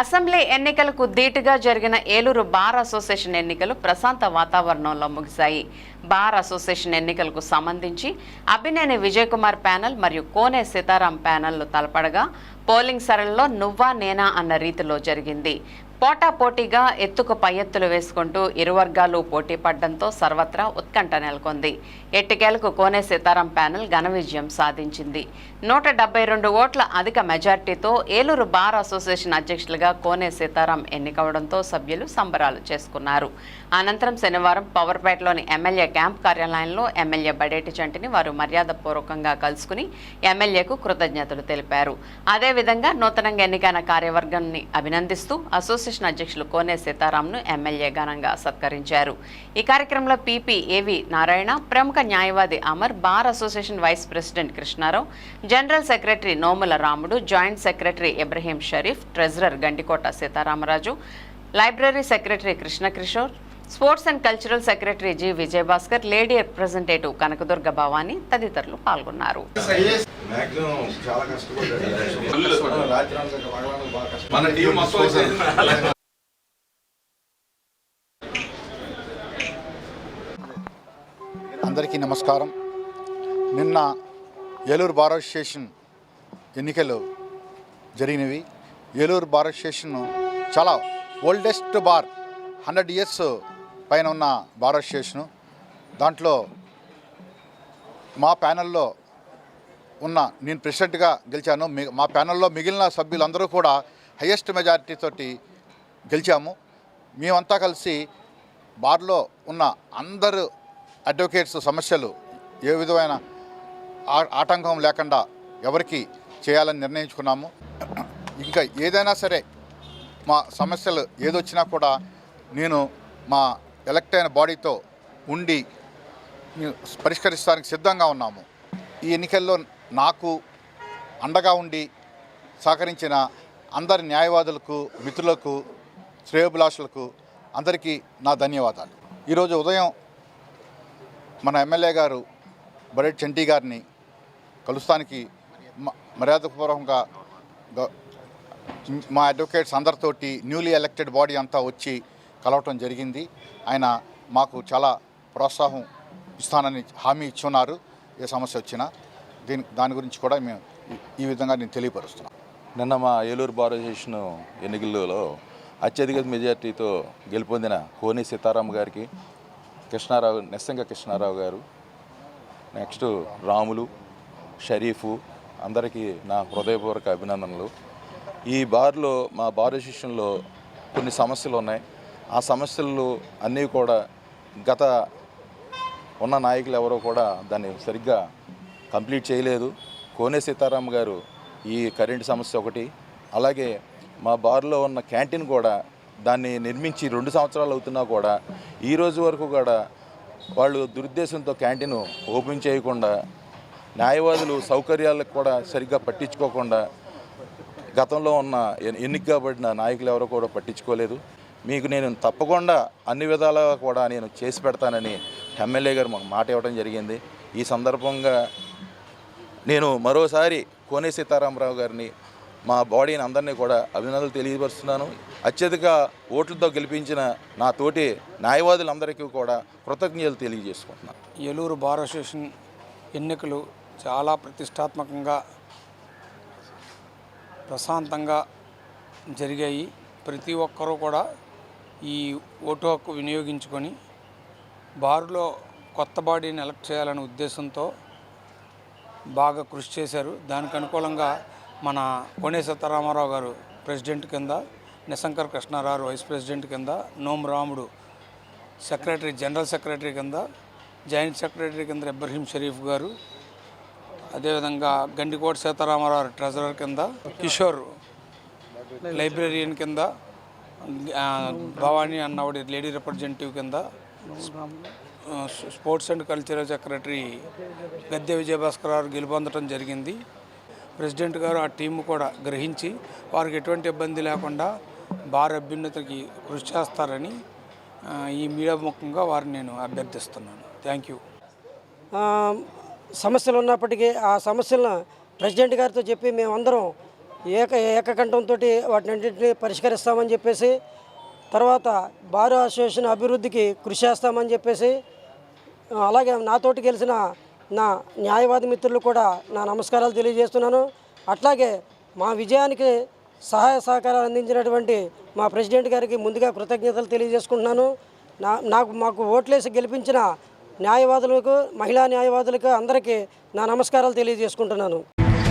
Assembly ఎన్నికలకు ధీటుగా జరిగిన ఏలూరు బార్ అసోసియేషన్ ఎన్నికలు ప్రశాంత వాతావరణంలో ముగిశాయి. బార్ అసోసియేషన్ ఎన్నికలకు సంబంధించి అభినేని విజయ్ కుమార్ ప్యానెల్ మరియు కోనే సీతారాం ప్యానెల్లు తలపడగా పోలింగ్ సరళిలో నువ్వా నేనా అన్న రీతిలో జరిగింది. పోటాపోటీగా ఎత్తుకు పై ఎత్తులు వేసుకుంటూ ఇరు వర్గాలు పోటీ పడడంతో సర్వత్రా ఉత్కంఠ నెలకొంది. ఎట్టికేలకు కోనే సీతారాం ప్యానెల్ ఘన విజయం సాధించింది. నూట డెబ్బై రెండు ఓట్ల అధిక మెజార్టీతో ఏలూరు బార్ అసోసియేషన్ అధ్యక్షులుగా కోనే సీతారాం ఎన్నికవడంతో సభ్యులు సంబరాలు చేసుకున్నారు. అనంతరం శనివారం పవర్పేటలోని ఎమ్మెల్యే క్యాంప్ కార్యాలయంలో ఎమ్మెల్యే బడేటి చంటిని వారు మర్యాదపూర్వకంగా కలుసుకుని ఎమ్మెల్యేకు కృతజ్ఞతలు తెలిపారు. అదేవిధంగా నూతనంగా ఎన్నికైన కార్యవర్గాన్ని అభినందిస్తూ అసోసియేషన్ అధ్యక్షులు కోనే సీతారాంను ఎమ్మెల్యే ఘనంగా సత్కరించారు. ఈ కార్యక్రమంలో పీపీ ఏవి నారాయణ ప్రముఖ న్యాయవాది Amar bar association vice president Krishnarao general secretary Nomula Ramudu joint secretary Ibrahim Sharif treasurer Gandikota Seetharamaraju library secretary Krishnakishore sports and cultural secretary G Vijayabhaskar lady representative Kanakadurga Bhavani తదితరులు పాల్గొన్నారు. అందరికీ నమస్కారం. నిన్న Eluru bar association ఎన్నికలు జరిగినవి. Eluru bar association చాలా oldest bar hundred years పైన ఉన్న బార్ అసోసియేషను దాంట్లో మా ప్యానెల్లో ఉన్న నేను ప్రెసిడెంట్గా గెలిచాను. మా ప్యానెల్లో మిగిలిన సభ్యులందరూ కూడా హయ్యెస్ట్ మెజారిటీ తోటి గెలిచాము. మేమంతా కలిసి బార్లో ఉన్న అందరు అడ్వకేట్స్ సమస్యలు ఏ విధమైన ఆ- ఆటంకం లేకుండా ఎవరికి చేయాలని నిర్ణయించుకున్నాము. ఇంకా ఏదైనా సరే మా సమస్యలు ఏదొచ్చినా కూడా నేను మా ఎలక్ట్ అయిన బాడీతో ఉండి పరిష్కరిస్తానికి సిద్ధంగా ఉన్నాము. ఈ ఎన్నికల్లో నాకు అండగా ఉండి సహకరించిన అందరి న్యాయవాదులకు మిత్రులకు శ్రేయోభిలాషులకు అందరికీ నా ధన్యవాదాలు. ఈరోజు ఉదయం మన ఎమ్మెల్యే గారు బరెడ్ చంటి గారిని కలుస్తానికి మ- మర్యాదపూర్వకంగా మా అడ్వకేట్స్ అందరితోటి న్యూలీ ఎలక్టెడ్ బాడీ అంతా వచ్చి కలవటం జరిగింది. ఆయన మాకు చాలా ప్రోత్సాహం ఇస్తానని హామీ ఇచ్చున్నారు. ఏ సమస్య వచ్చినా దీని దాని గురించి కూడా మేము ఈ- విధంగా నేను తెలియపరుస్తున్నాను నిన్న మా ఏలూరు బార్ అసోసియేషన్ ఎన్నికల్లో అత్యధిక మెజార్టీతో గెలుపొందిన హోనీ సీతారాం గారికి కృష్ణారావు నిస్సంగ కృష్ణారావు గారు నెక్స్ట్ రాములు షరీఫు అందరికీ నా హృదయపూర్వక అభినందనలు. ఈ బార్లో మా బార్ అసోసియేషన్లో కొన్ని సమస్యలు ఉన్నాయి. ఆ సమస్యలు అన్నీ కూడా గత ఉన్న నాయకులు ఎవరో కూడా దాన్ని సరిగ్గా కంప్లీట్ చేయలేదు. కోనే సీతారాం గారు ఈ కరెంటు సమస్య ఒకటి. అలాగే మా బార్లో ఉన్న క్యాంటీన్ కూడా దాన్ని నిర్మించి రెండు సంవత్సరాలు అవుతున్నా కూడా ఈ రోజు వరకు కూడా వాళ్ళు దురుద్దేశంతో క్యాంటీన్ ఓపెన్ చేయకుండా న్యాయవాదులు సౌకర్యాలకు కూడా సరిగ్గా పట్టించుకోకుండా గతంలో ఉన్న ఎన్- ఎన్నిక కాబడిన నాయకులు ఎవరో కూడా పట్టించుకోలేదు. మీకు నేను తప్పకుండా అన్ని విధాలుగా కూడా నేను చేసి పెడతానని ఎమ్మెల్యే గారు మాకు మాట ఇవ్వడం జరిగింది. ఈ సందర్భంగా నేను మరోసారి కోనే సీతారామరావు గారిని మా బాడీని అందరినీ కూడా అభినందనలు తెలియపరుస్తున్నాను. అత్యధిక ఓట్లతో గెలిపించిన నా తోటి న్యాయవాదులందరికీ కూడా కృతజ్ఞతలు తెలియజేసుకుంటున్నాను. ఏలూరు బార్ అసోసియేషన్ ఎన్నికలు చాలా ప్రతిష్టాత్మకంగా ప్రశాంతంగా జరిగాయి. ప్రతి ఒక్కరూ కూడా ఈ ఓటు హక్కు వినియోగించుకొని బారులో కొత్త బాడీని ఎలక్ట్ చేయాలనే ఉద్దేశంతో బాగా కృషి చేశారు. దానికి అనుకూలంగా మన కోనే సీతారామారావు గారు ప్రెసిడెంట్ కింద నిశంకర్ కృష్ణారావు వైస్ ప్రెసిడెంట్ కింద Nom Ramudu secretary general secretary కింద జాయింట్ సెక్రటరీ కింద ఇబ్రహీం షరీఫ్ గారు అదేవిధంగా గండికోట సీతారామారావు ట్రెజరర్ కింద కిషోర్ లైబ్రరీయన్ కింద భవానీ అన్నవాడి లేడీ రిప్రజెంటేటివ్ కింద sports and cultural secretary Gadde Vijayabhaskar గారు గెలుపొందడం జరిగింది. ప్రెసిడెంట్ గారు ఆ టీం కూడా గ్రహించి వారికి ఎటువంటి ఇబ్బంది లేకుండా భార అభ్యున్నతికి కృషి చేస్తారని ఈ మీడియా ముఖంగా వారిని నేను అభ్యర్థిస్తున్నాను. Thank you. సమస్యలు ఉన్నప్పటికీ ఆ సమస్యలను ప్రెసిడెంట్ గారితో చెప్పి మేమందరం ఏక ఏకకంఠంతో వాటినన్నింటినీ పరిష్కరిస్తామని చెప్పేసి తర్వాత బార్ అసోసియేషన్ అభివృద్ధికి కృషి చేస్తామని చెప్పేసి అలాగే నాతోటి గెలిచిన నా న్యాయవాది మిత్రులు కూడా నా నమస్కారాలు తెలియజేస్తున్నాను. అట్లాగే మా విజయానికి సహాయ సహకారాలు అందించినటువంటి మా ప్రెసిడెంట్ గారికి ముందుగా కృతజ్ఞతలు తెలియజేసుకుంటున్నాను. నా నాకు మాకు ఓట్లేసి గెలిపించిన న్యాయవాదులకు మహిళా న్యాయవాదులకు అందరికీ నా నమస్కారాలు తెలియజేసుకుంటున్నాను.